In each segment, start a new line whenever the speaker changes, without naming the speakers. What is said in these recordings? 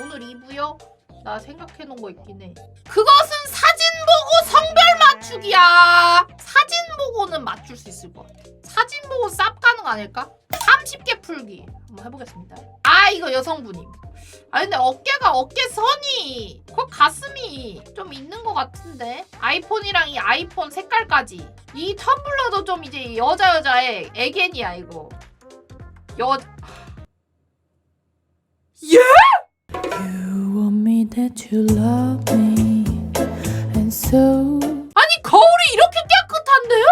오늘 2부요? 나 생각해놓은 거 있긴 해. 그것은 사진 보고 성별 맞추기야. 사진 보고는 맞출 수 있을 것 같아. 사진 보고 쌉 가능 아닐까? 30개 풀기 한번 해보겠습니다. 아 이거 여성분임. 아 근데 어깨가 어깨 선이 그 가슴이 좀 있는 것 같은데 아이폰이랑 이 아이폰 색깔까지 이 텀블러도 좀 이제 여자 여자의 애견이야 이거 여
me that you love me, and so
아니 거울이 이렇게 깨끗한데요?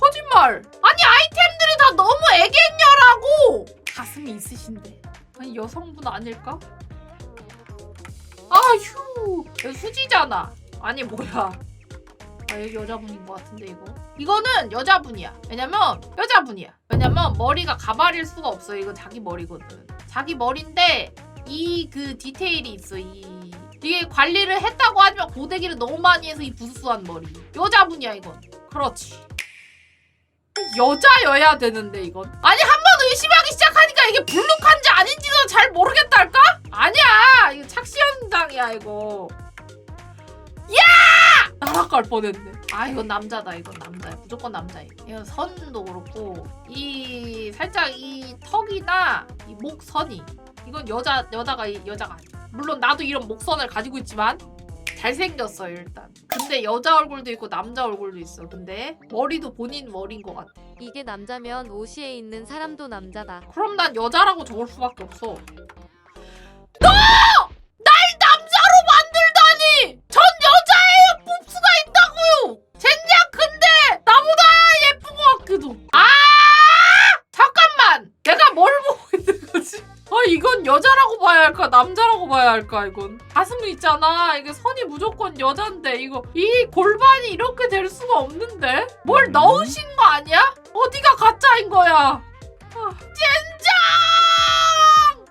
거짓말. 아니 아이템들이 다 너무 애견녀라고. 가슴이 있으신데. 아니 여성분 아닐까? 아휴. 여기 휴지잖아. 아니 뭐야. 아 여기 여자분인 것 같은데 이거. 이거는 여자분이야. 왜냐면 여자분이야. 왜냐면 머리가 가발일 수가 없어. 이거 자기 머리거든. 자기 머리인데 이 그 디테일이 있어. 이 이게 관리를 했다고 하지만 고데기를 너무 많이 해서 이 부스스한 머리. 여자분이야 이건. 그렇지. 여자여야 되는데 이건. 아니 한 번 의심하기 시작하니까 이게 블룩한지 아닌지도 잘 모르겠달까? 아니야! 이거 착시 현장이야 이거. 야! 날아갈 뻔했네. 아 이건 남자다 이건 남자야. 무조건 남자야. 이건 선도 그렇고 이 살짝 이 턱이나 이 목 선이. 이건 여자 여자가 이- 여자가 아니야 물론 나도 이런 목선을 가지고 있지만 잘생겼어 일단 근데 여자 얼굴도 있고 남자 얼굴도 있어 근데 머리도 본인 머리인 것 같아
이게 남자면 오시에 있는 사람도 남자다.
그럼 난 여자라고 적을 수밖에 없어 너! 남자라고 봐야 할까 이건? 가슴이 있잖아. 이게 선이 무조건 여잔데 이거. 이 골반이 이렇게 될 수가 없는데? 뭘 넣으신 거 아니야? 어디가 가짜인 거야? 아, 젠장!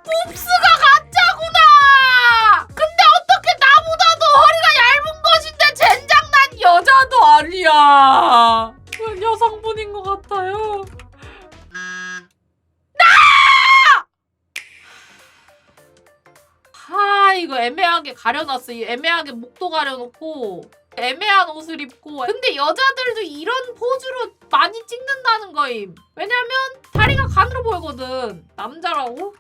봅스가 가짜구나! 근데 어떻게 나보다도 허리가 얇은 것인데 젠장 난 여자도 아니야! 여성분인 것 같아요 아 이거 애매하게 가려놨어. 이 애매하게 목도 가려놓고 애매한 옷을 입고. 근데 여자들도 이런 포즈로 많이 찍는다는 거임. 왜냐면 다리가 간으로 보이거든. 남자라고?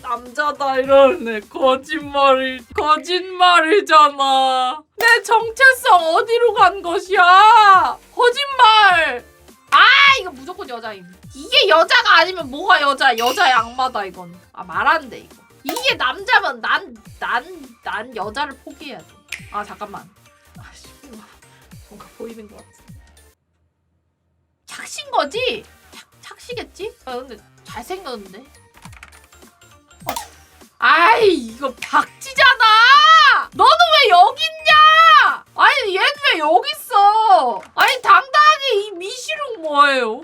남자다 이러네. 거짓말이 거짓말이잖아 내 정체성 어디로 간 것이야? 거짓말! 아 이거 무조건 여자임. 이게 여자가 아니면 뭐가 여자 여자의 악마다 이건. 아 말하는데 이거. 이게 남자면 난 난 난 여자를 포기해야 돼 아 잠깐만. 아씨 뭔가 보이는 것 같아. 착신 거지? 착 착시겠지? 아 근데 잘생겼는데? 어. 아이 이거 박 왜 여기 있어. 아니 당당하게 이 미시룩 뭐예요?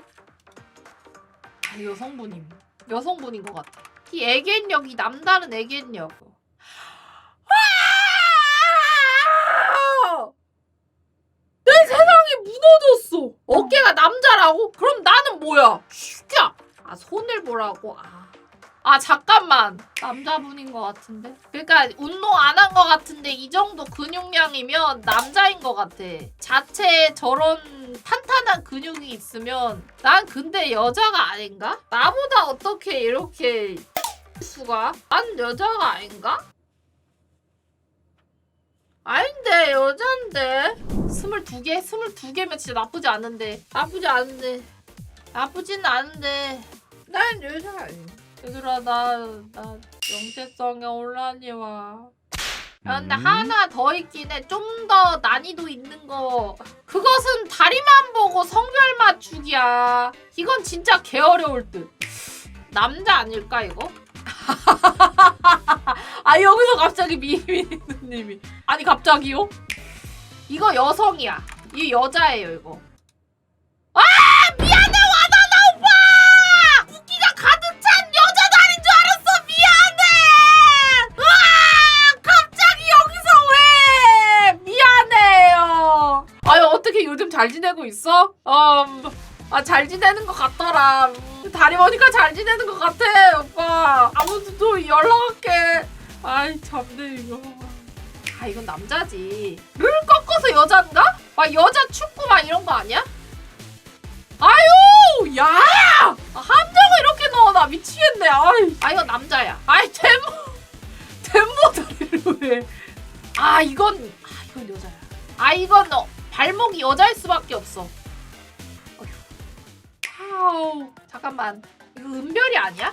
아, 여성분임. 여성분인 것 같아. 이 애견력 이 남다른 애견력. 아! 내 세상이 무너졌어. 어깨가 남자라고? 그럼 나는 뭐야? 슈야! 아 손을 보라고. 아. 아 잠깐만. 남자분인 것 같은데? 그러니까 운동 안 한 것 같은데 이 정도 근육량이면 남자인 것 같아. 자체에 저런 탄탄한 근육이 있으면 난 근데 여자가 아닌가? 나보다 어떻게 이렇게 수가? 난 여자가 아닌가? 아닌데 여잔데. 22개? 22개면 진짜 나쁘지 않은데. 나쁘지 않은데. 나쁘진 않은데. 난 여자 아니야 얘들아 나나 영재성에 온라니와 야, 근데
음.
하나 더 있긴 해. 좀 더 난이도 있는 거. 그것은 다리만 보고 성별 맞추기야. 이건 진짜 개 어려울 듯. 남자 아닐까 이거? 아 여기서 갑자기 미미님이 아니 갑자기요? 이거 여성이야. 이 여자예요 이거. 잘잘 지내고 있어? 음, 아, 잘 지내는 것 같더라. 음, 다리 보니까 잘 지내는 것 같아, 오빠. 아무튼 또 연락할게. 아이, 참네, 이거. 아, 이건 남자지. 를 꺾어서 여잔가? 막 여자 축구 막 이런 거 아니야? 아유, 야! 아, 함정을 이렇게 넣어. 나 미치겠네. 아이, 아, 이건 남자야. 아이, 템모, 템모 다리를 왜. 아, 이건, 아, 이건 여자야. 아, 이건 너, 발목이 여자일 수밖에 없어. 아우, 잠깐만. 이거 은별이 아니야?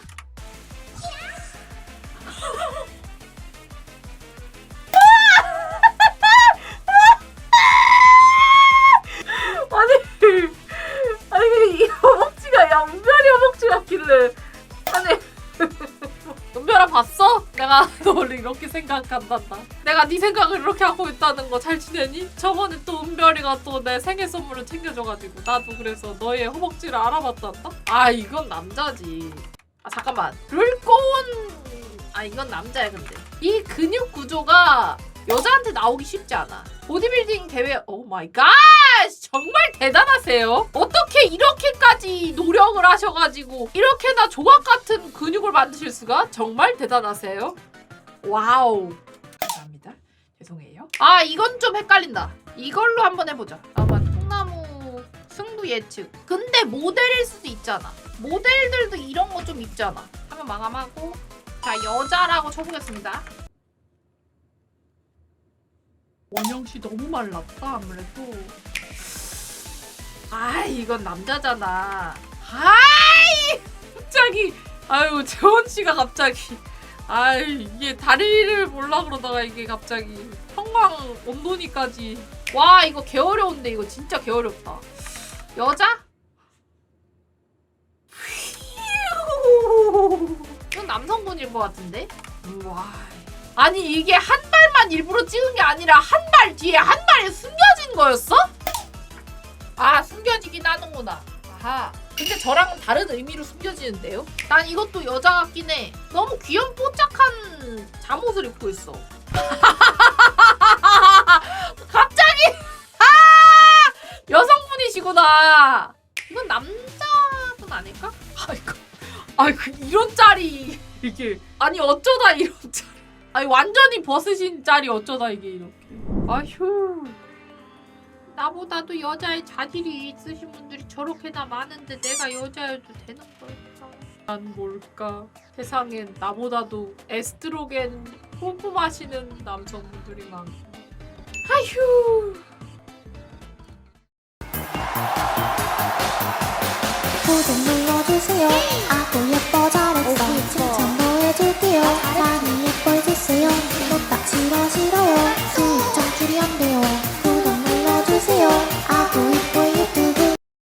너를 이렇게 생각한단다. 내가 네 생각을 이렇게 하고 있다는 거 잘 지내니? 저번에 또 은별이가 또 내 생일 선물을 챙겨줘가지고 나도 그래서 너의 허벅지를 알아봤단다. 아 이건 남자지. 아 잠깐만 룰꼬운 아 이건 남자야 근데 이 근육 구조가 여자한테 나오기 쉽지 않아. 보디빌딩 대회 오 마이 갓 정말 대단하세요. 어떻게 이렇게까지 노력을 하셔가지고 이렇게나 조각 같은 근육을 만드실 수가 정말 대단하세요. 와우. 감사합니다. 죄송해요. 아 이건 좀 헷갈린다. 이걸로 한번 해보자. 아마 통나무 승부 예측. 근데 모델일 수도 있잖아. 모델들도 이런 거 좀 있잖아. 한번 마감하고 자 여자라고 쳐보겠습니다. 원영 씨 너무 말랐다 아무래도. 아 이건 남자잖아. 아이 갑자기 아유 재원 씨가 갑자기 아이 이게 다리를 몰라 그러다가 이게 갑자기 형광 온도니까지 와 이거 개 어려운데 이거 진짜 개 어렵다. 여자? 이건 남성분일 것 같은데? 와 아니 이게 한 발만 일부러 찍은 게 아니라 한 발 뒤에 한 발이 숨겨진 거였어? 아 숨겨지긴 하는구나. 아하. 근데 저랑은 다른 의미로 숨겨지는데요? 난 이것도 여자 같긴 해. 너무 귀염 뽀짝한 잠옷을 입고 있어. 갑자기 아 여성분이시구나. 이건 남자분 아닐까? 아이고, 아이고 이런 짤이 이게 아니 어쩌다 이런 짤. 아니 완전히 벗으신 짤이 어쩌다 이게 이렇게. 아휴. 나보다도 여자의 자질이 있으신 분들이 저렇게나 많은데 내가 여자여도 되는 걸까? 난 뭘까? 세상엔 나보다도 에스트로겐 뿜뿜 하시는 남성분들이 많고. 아휴.
구독 눌러주세요. 아구 예뻐 잘했어. 칭찬도 해줄게요. 돼요.